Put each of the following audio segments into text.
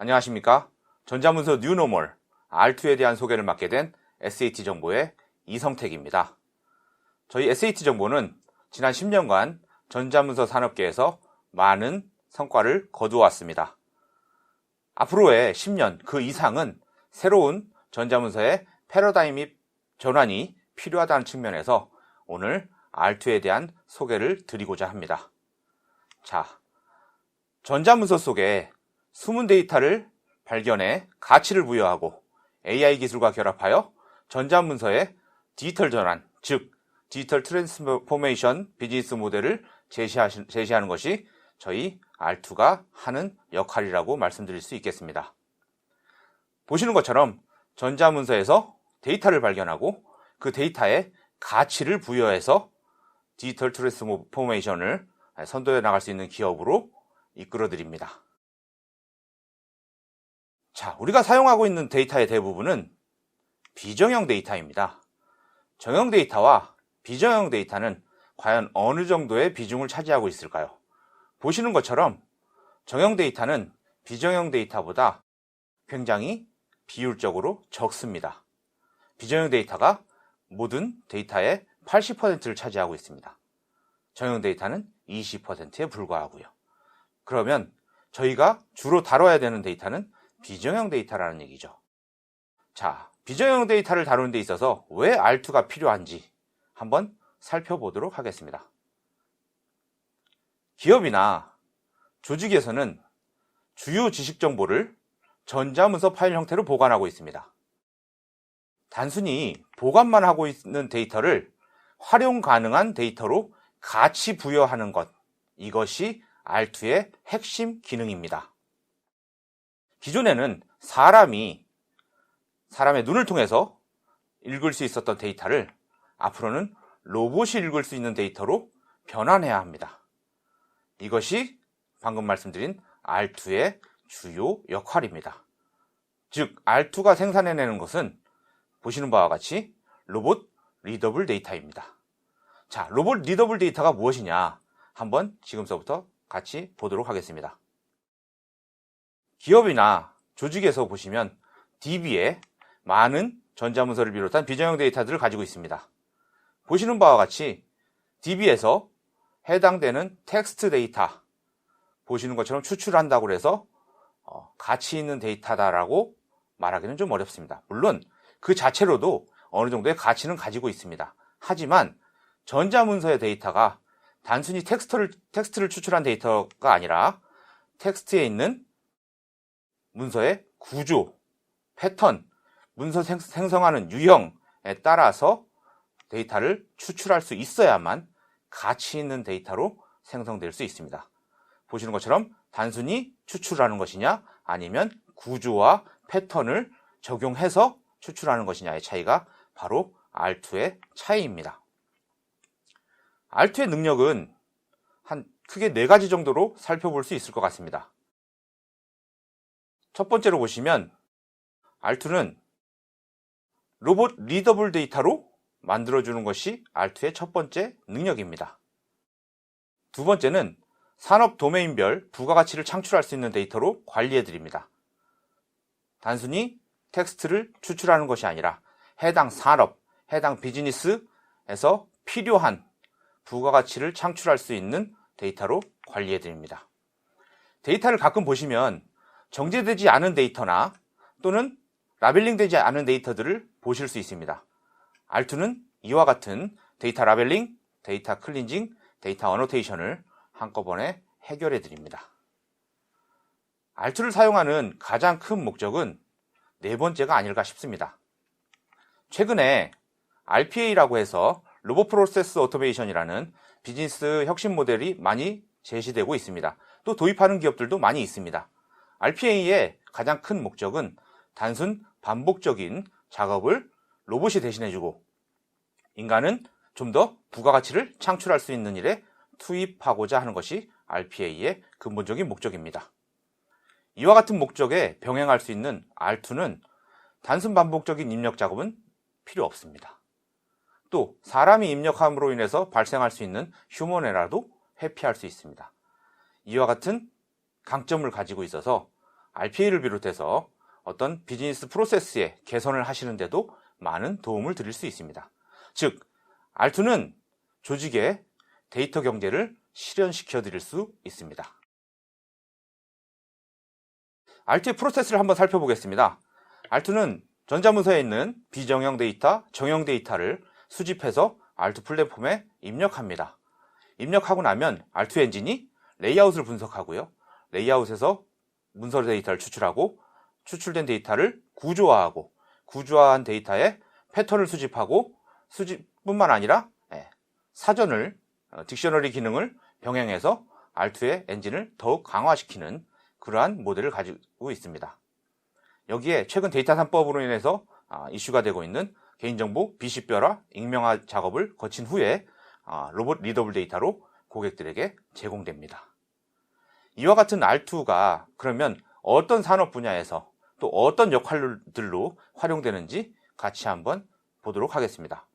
안녕하십니까? 전자문서 뉴노멀 R2에 대한 소개를 맡게 된 SAT 정보의 이성택입니다. 저희 SAT 정보는 지난 10년간 전자문서 산업계에서 많은 성과를 거두어왔습니다. 앞으로의 10년 그 이상은 새로운 전자문서의 패러다임이 전환이 필요하다는 측면에서 오늘 R2에 대한 소개를 드리고자 합니다. 자, 전자문서 속에 숨은 데이터를 발견해 가치를 부여하고 AI 기술과 결합하여 전자문서의 디지털 전환, 즉 디지털 트랜스포메이션 비즈니스 모델을 제시하는 것이 저희 R2가 하는 역할이라고 말씀드릴 수 있겠습니다. 보시는 것처럼 전자문서에서 데이터를 발견하고 그 데이터에 가치를 부여해서 디지털 트랜스포메이션을 선도해 나갈 수 있는 기업으로 이끌어 드립니다. 자, 우리가 사용하고 있는 데이터의 대부분은 비정형 데이터입니다. 정형 데이터와 비정형 데이터는 과연 어느 정도의 비중을 차지하고 있을까요? 보시는 것처럼 정형 데이터는 비정형 데이터보다 굉장히 비율적으로 적습니다. 비정형 데이터가 모든 데이터의 80%를 차지하고 있습니다. 정형 데이터는 20%에 불과하고요. 그러면 저희가 주로 다뤄야 되는 데이터는 비정형 데이터라는 얘기죠. 자, 비정형 데이터를 다루는 데 있어서 왜 R2가 필요한지 한번 살펴보도록 하겠습니다. 기업이나 조직에서는 주요 지식 정보를 전자문서 파일 형태로 보관하고 있습니다. 단순히 보관만 하고 있는 데이터를 활용 가능한 데이터로 가치 부여하는 것, 이것이 R2의 핵심 기능입니다. 기존에는 사람이 사람의 눈을 통해서 읽을 수 있었던 데이터를 앞으로는 로봇이 읽을 수 있는 데이터로 변환해야 합니다. 이것이 방금 말씀드린 R2의 주요 역할입니다. 즉, R2가 생산해내는 것은 보시는 바와 같이 로봇 리더블 데이터입니다. 자, 로봇 리더블 데이터가 무엇이냐? 한번 지금서부터 같이 보도록 하겠습니다. 기업이나 조직에서 보시면 DB에 많은 전자문서를 비롯한 비정형 데이터들을 가지고 있습니다. 보시는 바와 같이 DB에서 해당되는 텍스트 데이터 보시는 것처럼 추출한다고 해서 어, 가치 있는 데이터다라고 말하기는 좀 어렵습니다. 물론 그 자체로도 어느 정도의 가치는 가지고 있습니다. 하지만 전자문서의 데이터가 단순히 텍스트를, 텍스트를 추출한 데이터가 아니라 텍스트에 있는 문서의 구조, 패턴, 문서 생성하는 유형에 따라서 데이터를 추출할 수 있어야만 가치 있는 데이터로 생성될 수 있습니다. 보시는 것처럼 단순히 추출하는 것이냐 아니면 구조와 패턴을 적용해서 추출하는 것이냐의 차이가 바로 R2의 차이입니다. R2의 능력은 한 크게 네 가지 정도로 살펴볼 수 있을 것 같습니다. 첫 번째로 보시면 R2는 로봇 리더블 데이터로 만들어주는 것이 R2의 첫 번째 능력입니다. 두 번째는 산업 도메인별 부가가치를 창출할 수 있는 데이터로 관리해드립니다. 단순히 텍스트를 추출하는 것이 아니라 해당 산업, 해당 비즈니스에서 필요한 부가가치를 창출할 수 있는 데이터로 관리해 드립니다. 데이터를 가끔 보시면 정제되지 않은 데이터나 또는 라벨링 되지 않은 데이터들을 보실 수 있습니다. R2는 이와 같은 데이터 라벨링, 데이터 클린징, 데이터 어노테이션을 한꺼번에 해결해 드립니다. R2를 사용하는 가장 큰 목적은 네 번째가 아닐까 싶습니다. 최근에 RPA라고 해서 로봇 프로세스 오토메이션이라는 비즈니스 혁신 모델이 많이 제시되고 있습니다. 또 도입하는 기업들도 많이 있습니다. RPA의 가장 큰 목적은 단순 반복적인 작업을 로봇이 대신해주고 인간은 좀 더 부가가치를 창출할 수 있는 일에 투입하고자 하는 것이 RPA의 근본적인 목적입니다. 이와 같은 목적에 병행할 수 있는 R2는 단순 반복적인 입력 작업은 필요 없습니다. 또 사람이 입력함으로 인해서 발생할 수 있는 휴먼 에러도 회피할 수 있습니다. 이와 같은 강점을 가지고 있어서 RPA를 비롯해서 어떤 비즈니스 프로세스의 개선을 하시는데도 많은 도움을 드릴 수 있습니다. 즉, R2는 조직의 데이터 경제를 실현시켜 드릴 수 있습니다. R2의 프로세스를 한번 살펴보겠습니다. R2는 전자문서에 있는 비정형 데이터, 정형 데이터를 수집해서 R2 플랫폼에 입력합니다. 입력하고 나면 R2 엔진이 레이아웃을 분석하고요. 레이아웃에서 문서 데이터를 추출하고 추출된 데이터를 구조화하고 구조화한 데이터에 패턴을 수집하고 수집뿐만 아니라 예, 사전을 어, 딕셔너리 기능을 병행해서 R2의 엔진을 더욱 강화시키는 그러한 모델을 가지고 있습니다. 여기에 최근 데이터 산법으로 인해서 아, 이슈가 되고 있는 개인정보 비식별화, 익명화 작업을 거친 후에 아, 로봇 리더블 데이터로 고객들에게 제공됩니다. 이와 같은 R2가 그러면 어떤 산업 분야에서 또 어떤 역할들로 활용되는지 같이 한번 보도록 하겠습니다.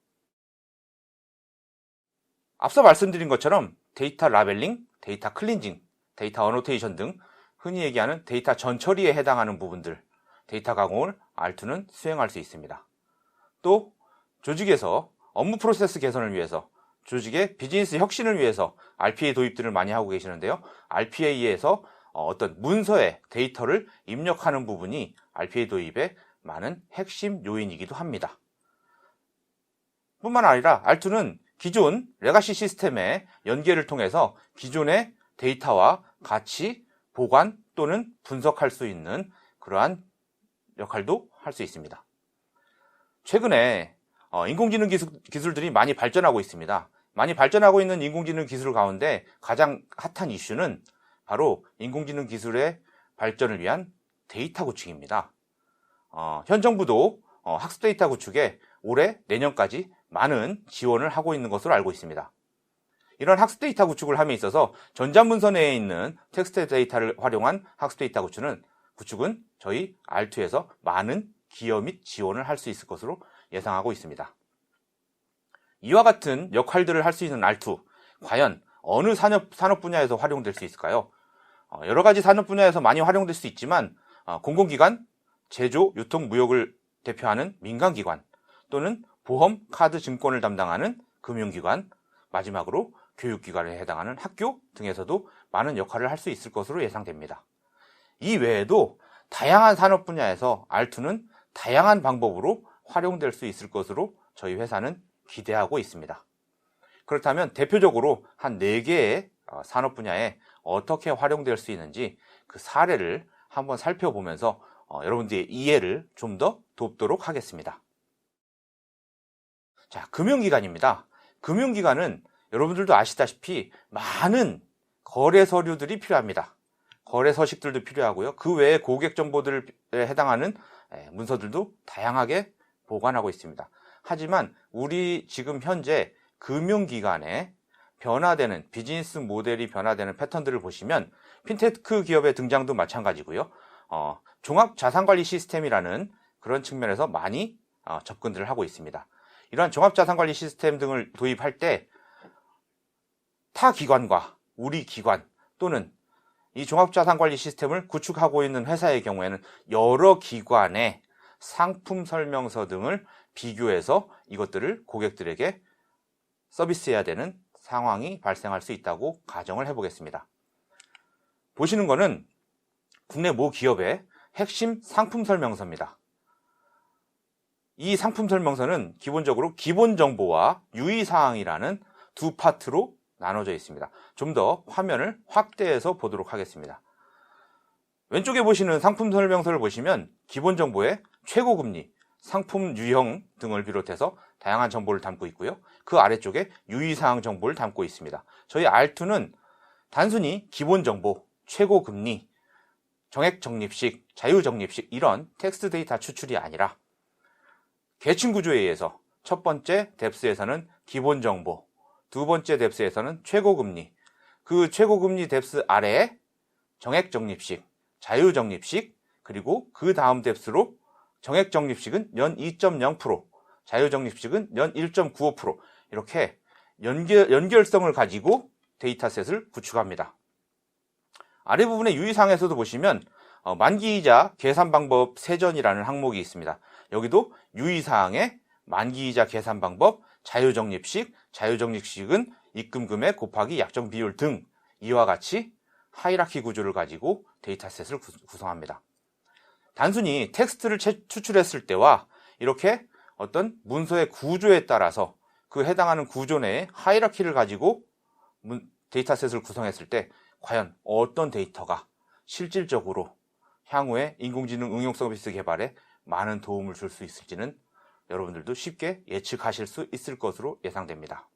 앞서 말씀드린 것처럼 데이터 라벨링, 데이터 클린징, 데이터 어노테이션 등 흔히 얘기하는 데이터 전처리에 해당하는 부분들, 데이터 가공을 R2는 수행할 수 있습니다. 또 조직에서 업무 프로세스 개선을 위해서 조직의 비즈니스 혁신을 위해서 RPA 도입들을 많이 하고 계시는데요. RPA에서 어떤 문서에 데이터를 입력하는 부분이 RPA 도입의 많은 핵심 요인이기도 합니다. 뿐만 아니라 R2는 기존 레가시 시스템의 연계를 통해서 기존의 데이터와 같이 보관 또는 분석할 수 있는 그러한 역할도 할 수 있습니다. 최근에 어, 인공지능 기술, 들이 많이 발전하고 있습니다. 많이 발전하고 있는 인공지능 기술 가운데 가장 핫한 이슈는 바로 인공지능 기술의 발전을 위한 데이터 구축입니다. 어, 현 정부도 어, 학습 데이터 구축에 올해 내년까지 많은 지원을 하고 있는 것으로 알고 있습니다. 이런 학습 데이터 구축을 함에 있어서 전자문서 내에 있는 텍스트 데이터를 활용한 학습 데이터 구축은, 구축은 저희 R2에서 많은 기여 및 지원을 할 수 있을 것으로 예상하고 있습니다. 이와 같은 역할들을 할 수 있는 R2, 과연 어느 산업, 산업 분야에서 활용될 수 있을까요? 어, 여러 가지 산업 분야에서 많이 활용될 수 있지만 어, 공공기관, 제조, 유통, 무역을 대표하는 민간기관 또는 보험, 카드, 증권을 담당하는 금융기관, 마지막으로 교육기관에 해당하는 학교 등에서도 많은 역할을 할 수 있을 것으로 예상됩니다. 이 외에도 다양한 산업 분야에서 R2는 다양한 방법으로 활용될 수 있을 것으로 저희 회사는 기대하고 있습니다. 그렇다면 대표적으로 한 4개의 어, 산업 분야에 어떻게 활용될 수 있는지 그 사례를 한번 살펴보면서 어, 여러분들의 이해를 좀 더 돕도록 하겠습니다. 자, 금융기관입니다. 금융기관은 여러분들도 아시다시피 많은 거래 서류들이 필요합니다. 거래 서식들도 필요하고요. 그 외에 고객 정보들에 해당하는 문서들도 다양하게 보관하고 있습니다. 하지만 우리 지금 현재 금융기관에 변화되는 비즈니스 모델이 변화되는 패턴들을 보시면 핀테크 기업의 등장도 마찬가지고요. 어, 종합 자산관리 시스템이라는 그런 측면에서 많이 어, 접근들을 하고 있습니다. 이러한 종합 자산관리 시스템 등을 도입할 때 타 기관과 우리 기관 또는 이 종합자산관리 시스템을 구축하고 있는 회사의 경우에는 여러 기관의 상품 설명서 등을 비교해서 이것들을 고객들에게 서비스해야 되는 상황이 발생할 수 있다고 가정을 해보겠습니다. 보시는 것은 국내 모 기업의 핵심 상품 설명서입니다. 이 상품 설명서는 기본적으로 기본 정보와 유의사항이라는 두 파트로 나눠져 있습니다. 좀 더 화면을 확대해서 보도록 하겠습니다. 왼쪽에 보시는 상품 설명서를 보시면 기본 정보에 최고 금리, 상품 유형 등을 비롯해서 다양한 정보를 담고 있고요. 그 아래쪽에 유의사항 정보를 담고 있습니다. 저희 R2는 단순히 기본 정보, 최고 금리, 정액 적립식, 자유 적립식 이런 텍스트 데이터 추출이 아니라 계층 구조에 의해서 첫 번째 뎁스에서는 기본 정보, 두 번째 뎁스에서는 최고금리, 그 최고금리 뎁스 아래에 정액 적립식, 자유 적립식, 그리고 그 다음 뎁스로 정액 적립식은 연 2.0%, 자유 적립식은 연 1.95% 이렇게 연결, 연결성을 가지고 데이터셋을 구축합니다. 아래 부분의 유의사항에서도 보시면 어, 만기이자 계산 방법 세전이라는 항목이 있습니다. 여기도 유의사항에 만기이자 계산 방법, 자유적립식, 자유적립식은 입금 금액 곱하기 약정 비율 등 이와 같이 하이라키 구조를 가지고 데이터셋을 구성합니다. 단순히 텍스트를 추출했을 때와 이렇게 어떤 문서의 구조에 따라서 그 해당하는 구조 내에 하이라키를 가지고 데이터셋을 구성했을 때 과연 어떤 데이터가 실질적으로 향후에 인공지능 응용 서비스 개발에 많은 도움을 줄 수 있을지는 여러분들도 쉽게 예측하실 수 있을 것으로 예상됩니다.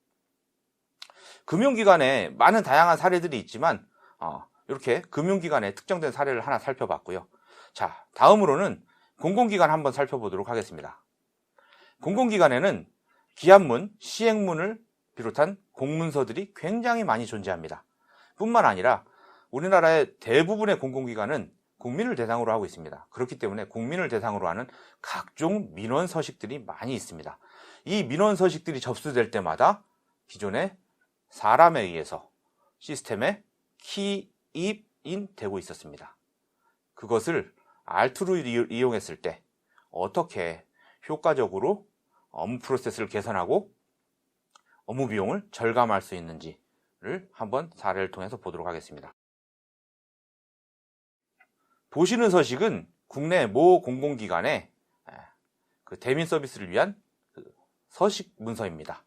금융기관에 많은 다양한 사례들이 있지만 어, 이렇게 금융기관에 특정된 사례를 하나 살펴봤고요. 자, 다음으로는 공공기관 한번 살펴보도록 하겠습니다. 공공기관에는 기한문, 시행문을 비롯한 공문서들이 굉장히 많이 존재합니다. 뿐만 아니라 우리나라의 대부분의 공공기관은 국민을 대상으로 하고 있습니다. 그렇기 때문에 국민을 대상으로 하는 각종 민원 서식들이 많이 있습니다. 이 민원 서식들이 접수될 때마다 기존에 사람에 의해서 시스템에 키입인 되고 있었습니다. 그것을 R2를 이용했을 때 어떻게 효과적으로 업무 프로세스를 개선하고 업무 비용을 절감할 수 있는지를 한번 사례를 통해서 보도록 하겠습니다. 보시는 서식은 국내 모 공공기관의 그 대민 서비스를 위한 그 서식 문서입니다.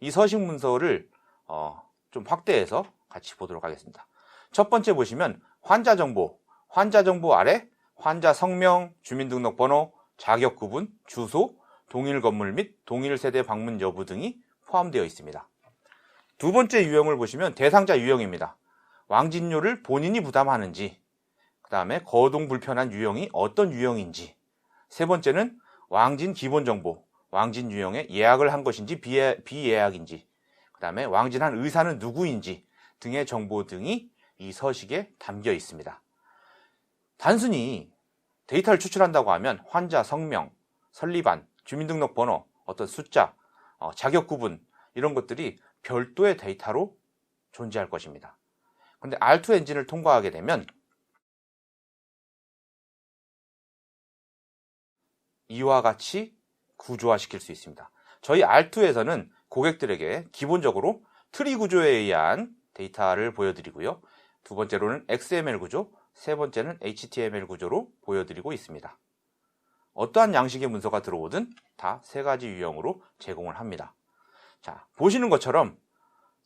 이 서식 문서를 어, 좀 확대해서 같이 보도록 하겠습니다. 첫 번째 보시면 환자 정보, 환자 정보 아래 환자 성명, 주민등록번호, 자격 구분, 주소, 동일 건물 및 동일 세대 방문 여부 등이 포함되어 있습니다. 두 번째 유형을 보시면 대상자 유형입니다. 왕진료를 본인이 부담하는지, 그 다음에 거동 불편한 유형이 어떤 유형인지, 세 번째는 왕진 기본 정보, 왕진 유형에 예약을 한 것인지 비예, 비예약인지, 그 다음에 왕진한 의사는 누구인지 등의 정보 등이 이 서식에 담겨 있습니다. 단순히 데이터를 추출한다고 하면 환자 성명, 설리반, 주민등록번호, 어떤 숫자, 어, 자격 구분 이런 것들이 별도의 데이터로 존재할 것입니다. 근데 R2 엔진을 통과하게 되면 이와 같이 구조화시킬 수 있습니다. 저희 R2에서는 고객들에게 기본적으로 트리 구조에 의한 데이터를 보여드리고요. 두 번째로는 XML 구조, 세 번째는 HTML 구조로 보여드리고 있습니다. 어떠한 양식의 문서가 들어오든 다 세 가지 유형으로 제공을 합니다. 자, 보시는 것처럼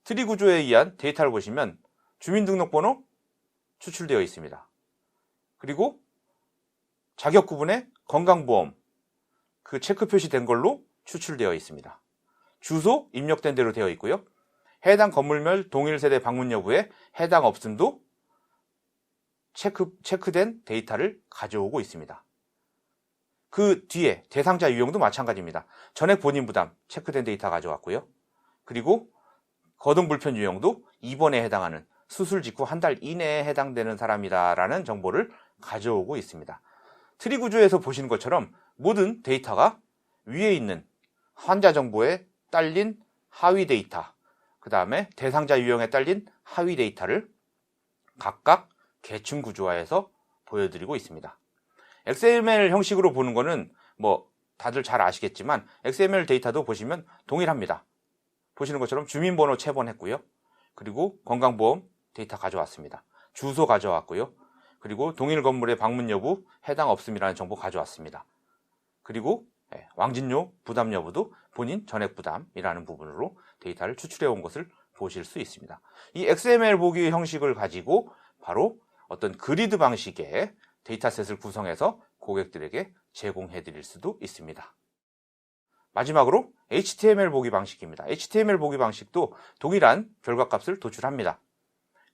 트리 구조에 의한 데이터를 보시면 주민등록번호 추출되어 있습니다. 그리고 자격 구분에 건강보험 그 체크 표시된 걸로 추출되어 있습니다. 주소 입력된 대로 되어 있고요. 해당 건물별 동일 세대 방문 여부에 해당 없음도 체크, 체크된 데이터를 가져오고 있습니다. 그 뒤에 대상자 유형도 마찬가지입니다. 전액 본인 부담 체크된 데이터 가져왔고요. 그리고 거동 불편 유형도 입원에 해당하는 수술 직후 한 달 이내에 해당되는 사람이다라는 정보를 가져오고 있습니다. 트리 구조에서 보시는 것처럼 모든 데이터가 위에 있는 환자 정보에 딸린 하위 데이터, 그 다음에 대상자 유형에 딸린 하위 데이터를 각각 계층 구조화해서 보여드리고 있습니다. XML 형식으로 보는 거는 뭐 다들 잘 아시겠지만 XML 데이터도 보시면 동일합니다. 보시는 것처럼 주민번호 체본했고요. 그리고 건강보험 데이터 가져왔습니다. 주소 가져왔고요. 그리고 동일 건물의 방문 여부 해당 없음이라는 정보 가져왔습니다. 그리고 예, 왕진료 부담 여부도 본인 전액 부담이라는 부분으로 데이터를 추출해 온 것을 보실 수 있습니다. 이 XML 보기 형식을 가지고 바로 어떤 그리드 방식의 데이터셋을 구성해서 고객들에게 제공해 드릴 수도 있습니다. 마지막으로 HTML 보기 방식입니다. HTML 보기 방식도 동일한 결과값을 도출합니다.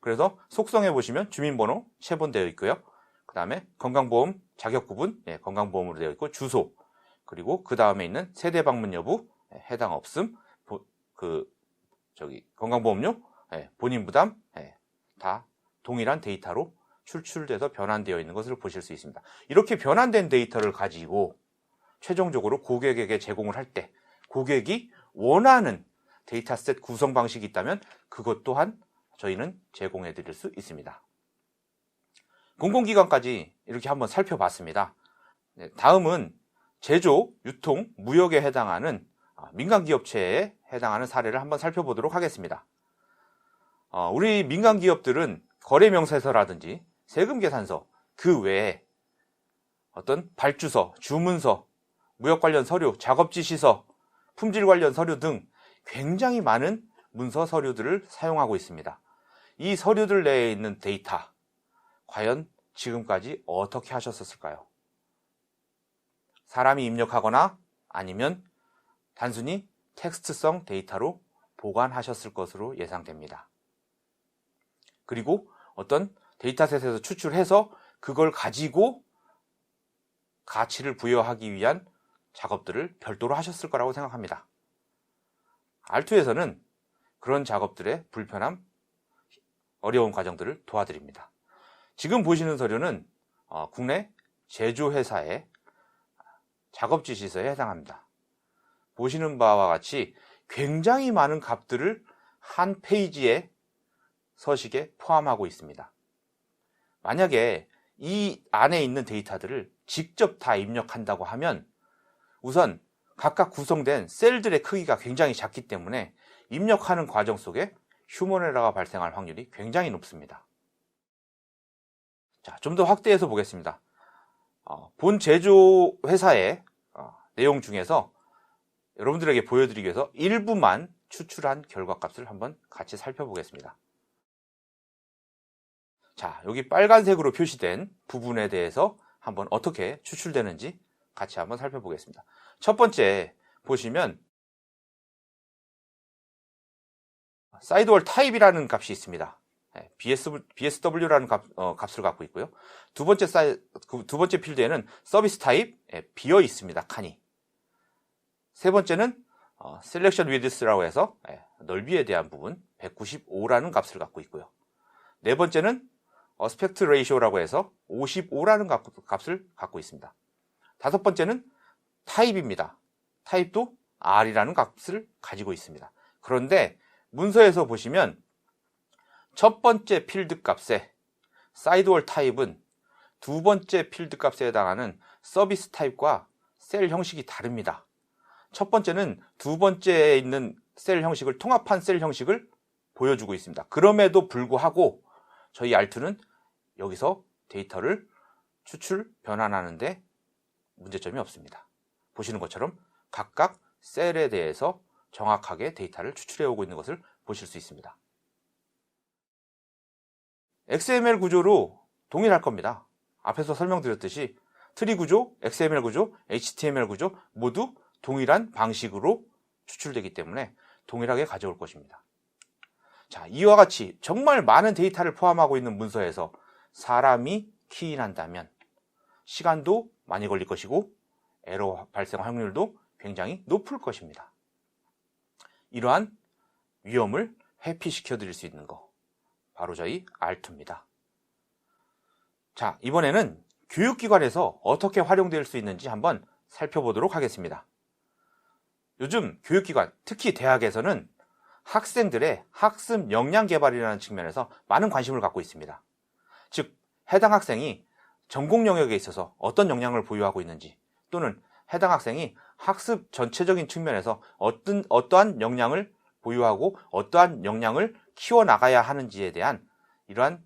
그래서 속성에 보시면 주민번호 체본되어 있고요. 그 다음에 건강보험 자격 구분, 예, 건강보험으로 되어 있고 주소, 그리고 그 다음에 있는 세대 방문 여부, 예, 해당 없음, 보, 그 저기 건강보험료, 예, 본인 부담 예, 다 동일한 데이터로 출출돼서 변환되어 있는 것을 보실 수 있습니다. 이렇게 변환된 데이터를 가지고 최종적으로 고객에게 제공을 할 때 고객이 원하는 데이터셋 구성 방식이 있다면 그것 또한 저희는 제공해 드릴 수 있습니다. 공공기관까지 이렇게 한번 살펴봤습니다. 네, 다음은 제조, 유통, 무역에 해당하는 아, 민간기업체에 해당하는 사례를 한번 살펴보도록 하겠습니다. 어, 우리 민간기업들은 거래명세서라든지 세금계산서 그 외에 어떤 발주서, 주문서, 무역 관련 서류, 작업 지시서, 품질 관련 서류 등 굉장히 많은 문서 서류들을 사용하고 있습니다. 이 서류들 내에 있는 데이터, 과연 지금까지 어떻게 하셨었을까요? 사람이 입력하거나 아니면 단순히 텍스트성 데이터로 보관하셨을 것으로 예상됩니다. 그리고 어떤 데이터셋에서 추출해서 그걸 가지고 가치를 부여하기 위한 작업들을 별도로 하셨을 거라고 생각합니다. R2에서는 그런 작업들의 불편함, 어려운 과정들을 도와드립니다. 지금 보시는 서류는 어, 국내 제조회사의 작업 지시서에 해당합니다. 보시는 바와 같이 굉장히 많은 값들을 한 페이지의 서식에 포함하고 있습니다. 만약에 이 안에 있는 데이터들을 직접 다 입력한다고 하면 우선 각각 구성된 셀들의 크기가 굉장히 작기 때문에 입력하는 과정 속에 에러가 발생할 확률이 굉장히 높습니다. 자, 좀 더 확대해서 보겠습니다. 어, 본 제조 회사의 어, 내용 중에서 여러분들에게 보여드리기 위해서 일부만 추출한 결과값을 한번 같이 살펴보겠습니다. 자, 여기 빨간색으로 표시된 부분에 대해서 한번 어떻게 추출되는지 같이 한번 살펴보겠습니다. 첫 번째 보시면 사이드월 타입이라는 값이 있습니다. BS, BSW라는 값, 어, 값을 갖고 있고요. 두 번째 사이, 그두 번째 필드에는 서비스 타입 예, 비어 있습니다. 칸이. 세 번째는 어, 셀렉션 위드스라고 해서 예, 넓이에 대한 부분 195라는 값을 갖고 있고요. 네 번째는 레이쇼라고 해서 55라는 값을 갖고 있습니다. 다섯 번째는 타입입니다. 타입도 R이라는 값을 가지고 있습니다. 그런데 문서에서 보시면 첫 번째 필드 값의 사이드월 타입은 두 번째 필드 값에 해당하는 서비스 타입과 셀 형식이 다릅니다. 첫 번째는 두 번째에 있는 셀 형식을 통합한 셀 형식을 보여주고 있습니다. 그럼에도 불구하고 저희 R2는 여기서 데이터를 추출, 변환하는데 문제점이 없습니다. 보시는 것처럼 각각 셀에 대해서 정확하게 데이터를 추출해 오고 있는 것을 보실 수 있습니다. XML 구조로 동일할 겁니다. 앞에서 설명드렸듯이 트리 구조, XML 구조, HTML 구조 모두 동일한 방식으로 추출되기 때문에 동일하게 가져올 것입니다. 자, 이와 같이 정말 많은 데이터를 포함하고 있는 문서에서 사람이 키인한다면 시간도 많이 걸릴 것이고 에러 발생 확률도 굉장히 높을 것입니다. 이러한 위험을 회피시켜 드릴 수 있는 거 바로 저희 R2입니다. 자, 이번에는 교육기관에서 어떻게 활용될 수 있는지 한번 살펴보도록 하겠습니다. 요즘 교육기관, 특히 대학에서는 학생들의 학습 역량 개발이라는 측면에서 많은 관심을 갖고 있습니다. 즉, 해당 학생이 전공 영역에 있어서 어떤 역량을 보유하고 있는지 또는 해당 학생이 학습 전체적인 측면에서 어떤, 어떠한 역량을 보유하고 어떠한 역량을 키워나가야 하는지에 대한 이러한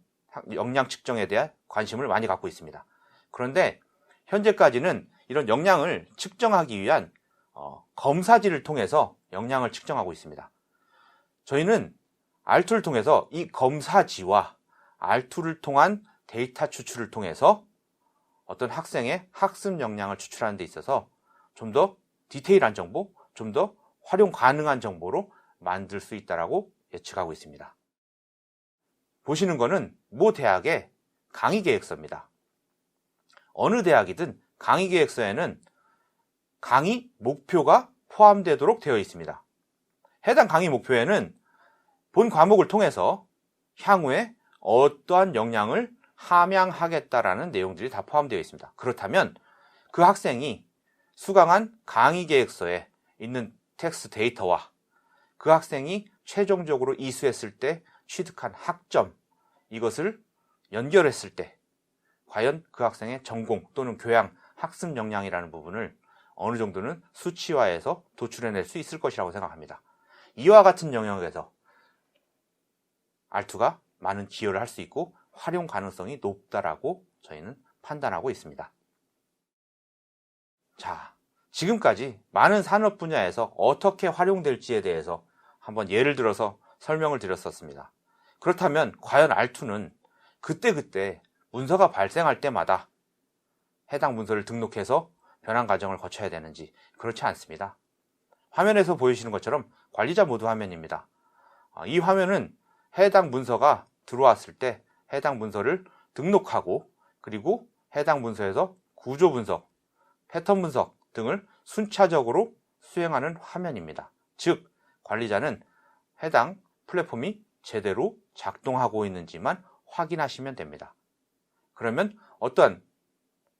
역량 측정에 대한 관심을 많이 갖고 있습니다. 그런데 현재까지는 이런 역량을 측정하기 위한 어, 검사지를 통해서 역량을 측정하고 있습니다. 저희는 R2를 통해서 이 검사지와 R2를 통한 데이터 추출을 통해서 어떤 학생의 학습 역량을 추출하는 데 있어서 좀 더 디테일한 정보, 좀 더 활용 가능한 정보로 만들 수 있다라고 예측하고 있습니다. 보시는 것은 모 대학의 강의 계획서입니다. 어느 대학이든 강의 계획서에는 강의 목표가 포함되도록 되어 있습니다. 해당 강의 목표에는 본 과목을 통해서 향후에 어떠한 역량을 함양하겠다라는 내용들이 다 포함되어 있습니다. 그렇다면 그 학생이 수강한 강의 계획서에 있는 텍스트 데이터와 그 학생이 최종적으로 이수했을 때 취득한 학점 이것을 연결했을 때 과연 그 학생의 전공 또는 교양, 학습 역량이라는 부분을 어느 정도는 수치화해서 도출해낼 수 있을 것이라고 생각합니다. 이와 같은 영역에서 R2가 많은 기여를 할 수 있고 활용 가능성이 높다라고 저희는 판단하고 있습니다. 자, 지금까지 많은 산업 분야에서 어떻게 활용될지에 대해서 한번 예를 들어서 설명을 드렸었습니다. 그렇다면 과연 R2는 그때그때 문서가 발생할 때마다 해당 문서를 등록해서 변환 과정을 거쳐야 되는지 그렇지 않습니다. 화면에서 보이시는 것처럼 관리자 모드 화면입니다. 아, 이 화면은 해당 문서가 들어왔을 때 해당 문서를 등록하고 그리고 해당 문서에서 구조 분석, 패턴 분석 등을 순차적으로 수행하는 화면입니다. 즉, 관리자는 해당 플랫폼이 제대로 작동하고 있는지만 확인하시면 됩니다. 그러면 어떠한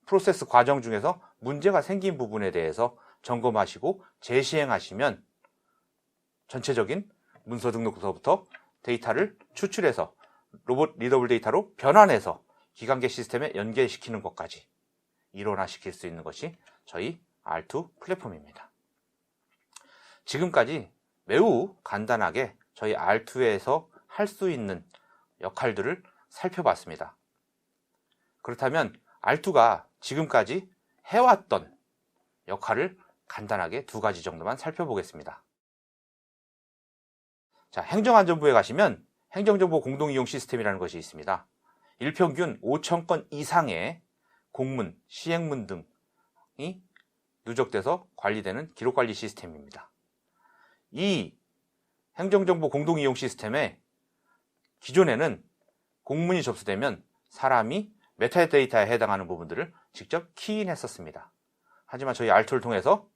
프로세스 과정 중에서 문제가 생긴 부분에 대해서 점검하시고 재시행하시면 전체적인 문서 등록서부터 데이터를 추출해서 로봇 리더블 데이터로 변환해서 기관계 시스템에 연계시키는 것까지 일원화시킬 수 있는 것이 저희 R2 플랫폼입니다. 지금까지 매우 간단하게 저희 R2에서 할 수 있는 역할들을 살펴봤습니다. 그렇다면 R2가 지금까지 해왔던 역할을 간단하게 두 가지 정도만 살펴보겠습니다. 자, 행정안전부에 가시면 행정정보 공동이용 시스템이라는 것이 있습니다. 일평균 5,000건 이상의 공문, 시행문 등이 누적돼서 관리되는 기록관리 시스템입니다. 이 행정정보 공동이용 시스템에 기존에는 공문이 접수되면 사람이 메타데이터에 해당하는 부분들을 직접 키인했었습니다. 하지만 저희 알토를 통해서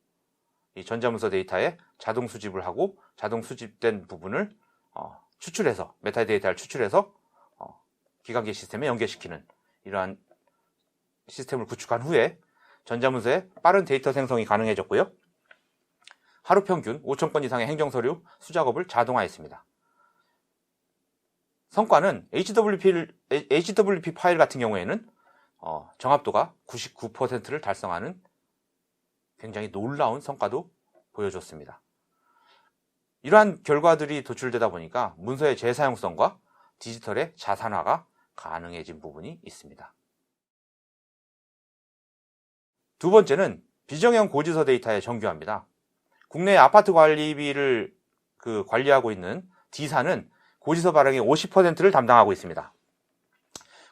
이 전자문서 데이터에 자동 수집을 하고 자동 수집된 부분을 어, 추출해서 메타데이터를 추출해서 어, 기관계 시스템에 연계시키는 이러한 시스템을 구축한 후에 전자문서에 빠른 데이터 생성이 가능해졌고요. 하루 평균 5,000건 이상의 행정서류 수작업을 자동화했습니다. 성과는 HWP, HWP 파일 같은 경우에는 어, 정합도가 99%를 달성하는 굉장히 놀라운 성과도 보여줬습니다. 이러한 결과들이 도출되다 보니까 문서의 재사용성과 디지털의 자산화가 가능해진 부분이 있습니다. 두 번째는 비정형 고지서 데이터의 정교화입니다. 국내 아파트 관리비를 그 관리하고 있는 D사는 고지서 발행의 50%를 담당하고 있습니다.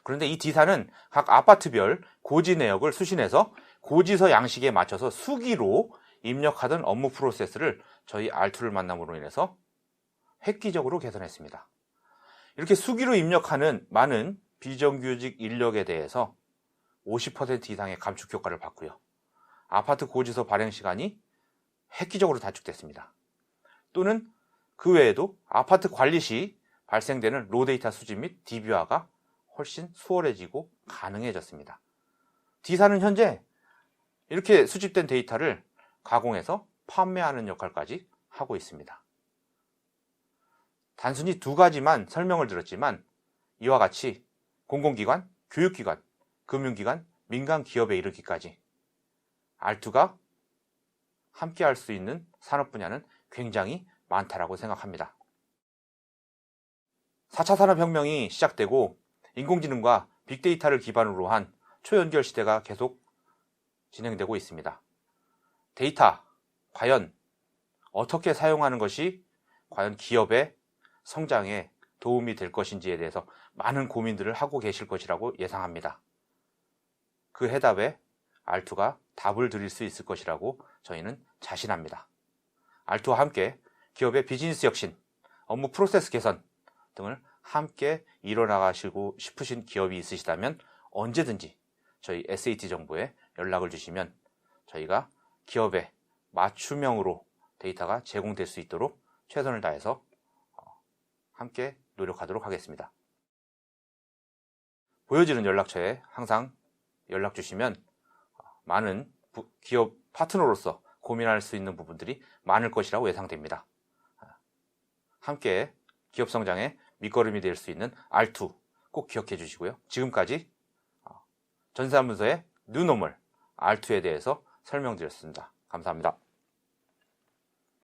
그런데 이 D사는 각 아파트별 고지 내역을 수신해서 고지서 양식에 맞춰서 수기로 입력하던 업무 프로세스를 저희 R2를 만남으로 인해서 획기적으로 개선했습니다. 이렇게 수기로 입력하는 많은 비정규직 인력에 대해서 50% 이상의 감축 효과를 받고요. 아파트 고지서 발행 시간이 획기적으로 단축됐습니다. 또는 그 외에도 아파트 관리 시 발생되는 로데이터 수집 및 DB화가 훨씬 수월해지고 가능해졌습니다. D사는 현재 이렇게 수집된 데이터를 가공해서 판매하는 역할까지 하고 있습니다. 단순히 두 가지만 설명을 드렸지만 이와 같이 공공기관, 교육기관, 금융기관, 민간 기업에 이르기까지 R2가 함께 할 수 있는 산업 분야는 굉장히 많다라고 생각합니다. 4차 산업혁명이 시작되고 인공지능과 빅데이터를 기반으로 한 초연결 시대가 계속 진행되고 있습니다. 데이터, 과연 어떻게 사용하는 것이 과연 기업의 성장에 도움이 될 것인지에 대해서 많은 고민들을 하고 계실 것이라고 예상합니다. 그 해답에 R2가 답을 드릴 수 있을 것이라고 저희는 자신합니다. R2와 함께 기업의 비즈니스 혁신, 업무 프로세스 개선 등을 함께 이뤄나가시고 싶으신 기업이 있으시다면 언제든지 저희 SAT 정보에 연락을 주시면 저희가 기업에 맞춤형으로 데이터가 제공될 수 있도록 최선을 다해서 어, 함께 노력하도록 하겠습니다. 보여지는 연락처에 항상 연락 주시면 어, 많은 기업 파트너로서 고민할 수 있는 부분들이 많을 것이라고 예상됩니다. 함께 기업 성장의 밑거름이 될 수 있는 R2 꼭 기억해 주시고요. 지금까지 전산문서의 뉴노멀 R2에 대해서 설명드렸습니다. 감사합니다.